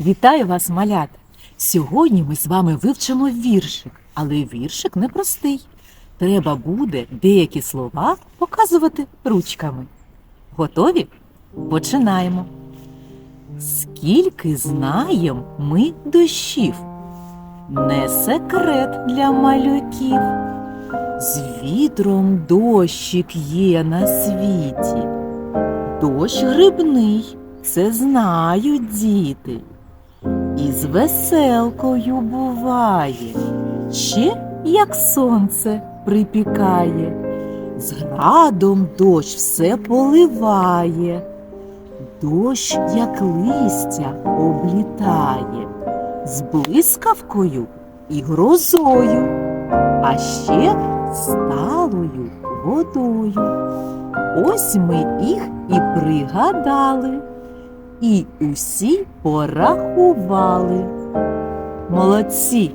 Вітаю вас, малята! Сьогодні ми з вами вивчимо віршик, але віршик непростий. Треба буде деякі слова показувати ручками. Готові? Починаємо. Скільки знаєм ми дощів, не секрет для малюків. З вітром дощик є на світі. Дощ грибний, це знають діти. І з веселкою буває, ще як сонце припікає, з градом дощ все поливає, дощ, як листя, облітає, з блискавкою і грозою, а ще сталою водою. Ось ми їх і пригадали, і усі порахували. Молодці!